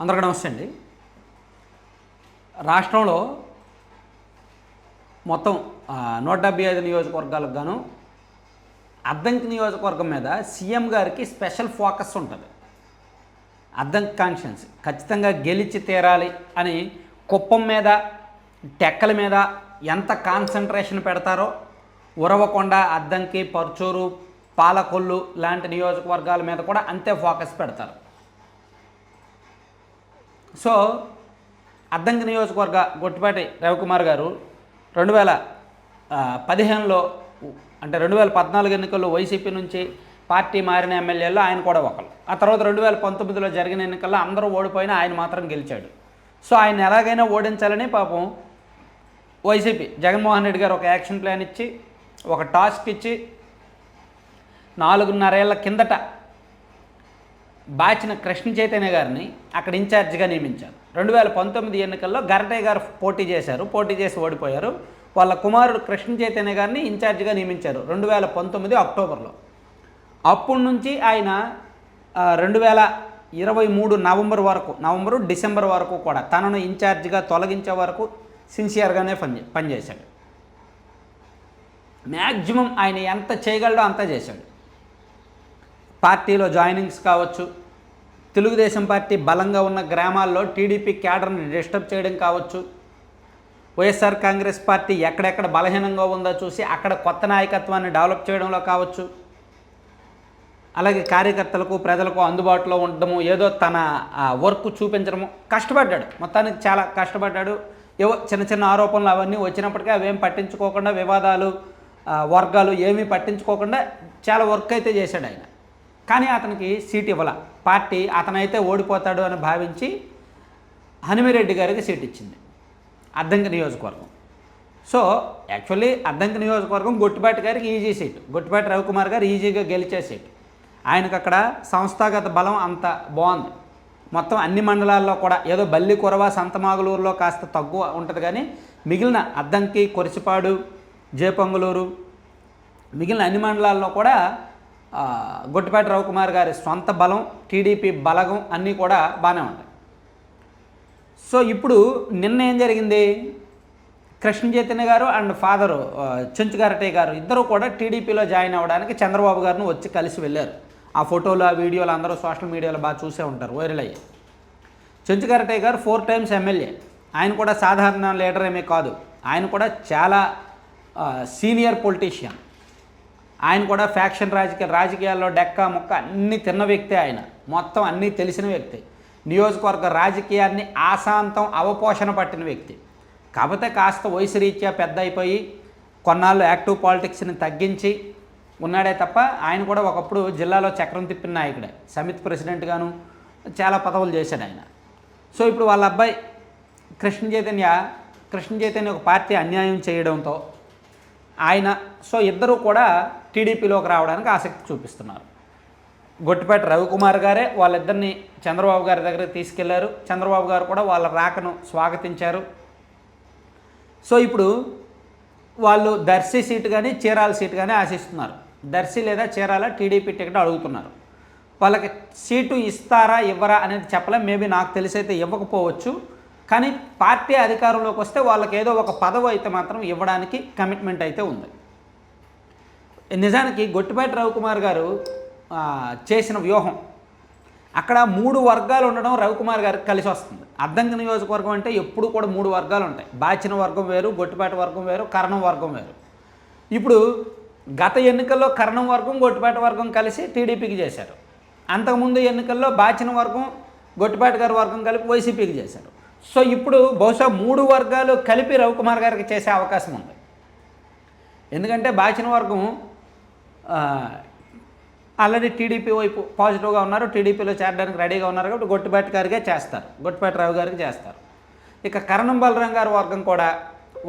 అందరికీ నమస్తే అండి. రాష్ట్రంలో మొత్తం నూట డెబ్బై ఐదు నియోజకవర్గాలకు గాను అద్దంకి నియోజకవర్గం మీద సీఎం గారికి స్పెషల్ ఫోకస్ ఉంటుంది. అద్దంకి కాన్షియన్స్ ఖచ్చితంగా గెలిచి తీరాలి అని కుప్పం మీద టెక్కల మీద ఎంత కాన్సన్ట్రేషన్ పెడతారో ఉరవకొండ అద్దంకి పర్చూరు పాలకొల్లు లాంటి నియోజకవర్గాల మీద కూడా అంతే ఫోకస్ పెడతారు. సో అద్దంకి నియోజకవర్గ గొట్టిపాటి రవికుమార్ గారు రెండు వేల పదిహేనులో అంటే రెండు వేల పద్నాలుగు ఎన్నికల్లో వైసీపీ నుంచి పార్టీ మారిన ఎమ్మెల్యేలో ఆయన కూడా ఒకరు. ఆ తర్వాత రెండు వేల పంతొమ్మిదిలో జరిగిన ఎన్నికల్లో అందరూ ఓడిపోయినా ఆయన మాత్రం గెలిచాడు. సో ఆయన ఎలాగైనా ఓడించాలని పాపం వైసీపీ జగన్మోహన్ రెడ్డి గారు ఒక యాక్షన్ ప్లాన్ ఇచ్చి ఒక టాస్క్ ఇచ్చి నాలుగున్నరేళ్ళ కిందట బాచిన కృష్ణ చైతన్య గారిని అక్కడ ఇన్ఛార్జిగా నియమించారు. రెండు వేల పంతొమ్మిది ఎన్నికల్లో గరటయ్య గారు పోటీ చేశారు. పోటీ చేసి ఓడిపోయారు. వాళ్ళ కుమారుడు కృష్ణ చైతన్య గారిని ఇన్ఛార్జిగా నియమించారు రెండు వేల పంతొమ్మిది అక్టోబర్లో. అప్పటి నుంచి ఆయన రెండు వేల ఇరవై మూడు నవంబర్ వరకు నవంబరు డిసెంబర్ వరకు కూడా తనను ఇన్ఛార్జిగా తొలగించే వరకు సిన్సియర్గానే పని పనిచేశాడు. మ్యాక్సిమం ఆయన ఎంత చేయగలడో అంతా చేశాడు. పార్టీలో జాయినింగ్స్ కావచ్చు. తెలుగుదేశం పార్టీ బలంగా ఉన్న గ్రామాల్లో టీడీపీ క్యాడర్ని డిస్టర్బ్ చేయడం కావచ్చు. వైఎస్ఆర్ కాంగ్రెస్ పార్టీ ఎక్కడెక్కడ బలహీనంగా ఉందో చూసి అక్కడ కొత్త నాయకత్వాన్ని డెవలప్ చేయడంలో కావచ్చు. అలాగే కార్యకర్తలకు ప్రజలకు అందుబాటులో ఉండడము ఏదో తన వర్క్ చూపించడము కష్టపడ్డాడు. మొత్తానికి చాలా కష్టపడ్డాడు. ఏవో చిన్న చిన్న ఆరోపణలు అవన్నీ వచ్చినప్పటికీ అవేం పట్టించుకోకుండా వివాదాలు వర్గాలు ఏమీ పట్టించుకోకుండా చాలా వర్క్ అయితే చేశాడు ఆయన. కానీ అతనికి సీట్ ఇవ్వాల. పార్టీ అతనైతే ఓడిపోతాడు అని భావించి హనుమిరెడ్డి గారికి సీట్ ఇచ్చింది. అద్దంకి నియోజకవర్గం. సో యాక్చువల్లీ అద్దంకి నియోజకవర్గం గొట్టిపాటి గారికి ఈజీ సీట్. గొట్టిపాటి రవికుమార్ గారు ఈజీగా గెలిచే సీట్. ఆయనకు అక్కడ సంస్థాగత బలం అంత బాగుంది. మొత్తం అన్ని మండలాల్లో కూడా ఏదో బల్లి కొరవ సంతమాగులూరులో కాస్త తక్కువ ఉంటుంది కానీ మిగిలిన అద్దంకి కొరిసిపాడు జయపంగులూరు మిగిలిన అన్ని మండలాల్లో కూడా గొట్టిపాటి రవికుమార్ గారి సొంత బలం టీడీపీ బలగం అన్నీ కూడా బాగానే ఉంటాయి. సో ఇప్పుడు నిన్న ఏం జరిగింది? కృష్ణ చైతన్య గారు అండ్ ఫాదరు చెంచుగారటే గారు ఇద్దరు కూడా టీడీపీలో జాయిన్ అవ్వడానికి చంద్రబాబు గారిని వచ్చి కలిసి వెళ్ళారు. ఆ ఫోటోలు ఆ వీడియోలు అందరూ సోషల్ మీడియాలో బాగా చూసే ఉంటారు వైరల్ అయ్యాయి. చెంచుగారటయ్య గారు ఫోర్ టైమ్స్ ఎమ్మెల్యే. ఆయన కూడా సాధారణ లీడర్ ఏమీ కాదు. ఆయన కూడా చాలా సీనియర్ పొలిటీషియన్. ఆయన కూడా ఫ్యాక్షన్ రాజకీయ రాజకీయాల్లో డెక్క ముక్క అన్నీ తిన్న వ్యక్తే ఆయన. మొత్తం అన్నీ తెలిసిన వ్యక్తి. నియోజకవర్గ రాజకీయాన్ని ఆశాంతం అవపోషణ పట్టిన వ్యక్తి. కాకపోతే కాస్త వయసు రీత్యా పెద్ద అయిపోయి కొన్నాళ్ళు యాక్టివ్ పాలిటిక్స్ని తగ్గించి ఉన్నాడే తప్ప ఆయన కూడా ఒకప్పుడు జిల్లాలో చక్రం తిప్పిన నాయకుడే. సమితి ప్రెసిడెంట్గాను చాలా పదవులు చేశాడు ఆయన. సో ఇప్పుడు వాళ్ళ అబ్బాయి కృష్ణ చైతన్య కృష్ణ చైతన్య ఒక పార్టీ అన్యాయం చేయడంతో ఆయన సో ఇద్దరు కూడా టీడీపీలోకి రావడానికి ఆసక్తి చూపిస్తున్నారు. గొట్టిపేట రవికుమార్ గారే వాళ్ళిద్దరిని చంద్రబాబు గారి దగ్గర తీసుకెళ్ళారు. చంద్రబాబు గారు కూడా వాళ్ళ రాకను స్వాగతించారు. సో ఇప్పుడు వాళ్ళు దర్శి సీటు కానీ చీరాల సీటు కానీ ఆశిస్తున్నారు. దర్శి లేదా చీరాల టీడీపీ టికెట్ అడుగుతున్నారు. వాళ్ళకి సీటు ఇస్తారా ఇవ్వరా అనేది చెప్పలేం. మేబీ నాకు తెలిసి అయితే ఇవ్వకపోవచ్చు. కానీ పార్టీ అధికారంలోకి వస్తే వాళ్ళకి ఏదో ఒక పదవి అయితే మాత్రం ఇవ్వడానికి కమిట్మెంట్ అయితే ఉంది. నిజానికి గొట్టిపేట రవికుమార్ గారు చేసిన వ్యూహం. అక్కడ మూడు వర్గాలు ఉండడం రవికుమార్ గారికి కలిసి వస్తుంది. అద్దంకి నియోజకవర్గం అంటే ఎప్పుడు కూడా మూడు వర్గాలు ఉంటాయి. బాచిన వర్గం వేరు గొట్టిపేట వర్గం వేరు కరణం వర్గం వేరు. ఇప్పుడు గత ఎన్నికల్లో కరణం వర్గం గొట్టిపేట వర్గం కలిసి టీడీపీకి చేశారు. అంతకుముందు ఎన్నికల్లో బాచిన వర్గం గొట్టిపేట గారి వర్గం కలిపి వైసీపీకి చేశారు. సో ఇప్పుడు బహుశా మూడు వర్గాలు కలిపి రవికుమార్ గారికి చేసే అవకాశం ఉంది. ఎందుకంటే బాచిన వర్గం ఆల్రెడీ టీడీపీ వైపు పాజిటివ్గా ఉన్నారు టీడీపీలో చేరడానికి రెడీగా ఉన్నారు కాబట్టి గొట్టిపేట గారికే చేస్తారు గొట్టిపేట రావు గారికి చేస్తారు. ఇక కరణం బలరాం గారి వర్గం కూడా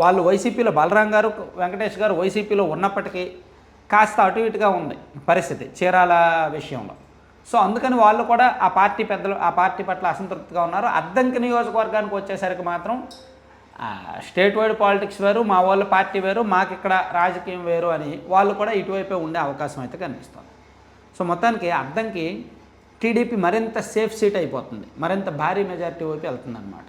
వాళ్ళు వైసీపీలో బలరాం గారు వెంకటేష్ గారు వైసీపీలో ఉన్నప్పటికీ కాస్త అటు ఇటుగా ఉంది పరిస్థితి చీరాల విషయంలో. సో అందుకని వాళ్ళు కూడా ఆ పార్టీ పెద్దలు ఆ పార్టీ పట్ల అసంతృప్తిగా ఉన్నారు. అద్దంకి నియోజకవర్గానికి వచ్చేసరికి మాత్రం స్టేట్ వైడ్ పాలిటిక్స్ వేరు మా వాళ్ళ పార్టీ వేరు మాకు ఇక్కడ రాజకీయం వేరు అని వాళ్ళు కూడా ఇటువైపే ఉండే అవకాశం అయితే కనిపిస్తుంది. సో మొత్తానికి అర్థంకి టీడీపీ మరింత సేఫ్ సీట్ అయిపోతుంది. మరింత భారీ మెజారిటీ వైపు వెళ్తుంది అనమాట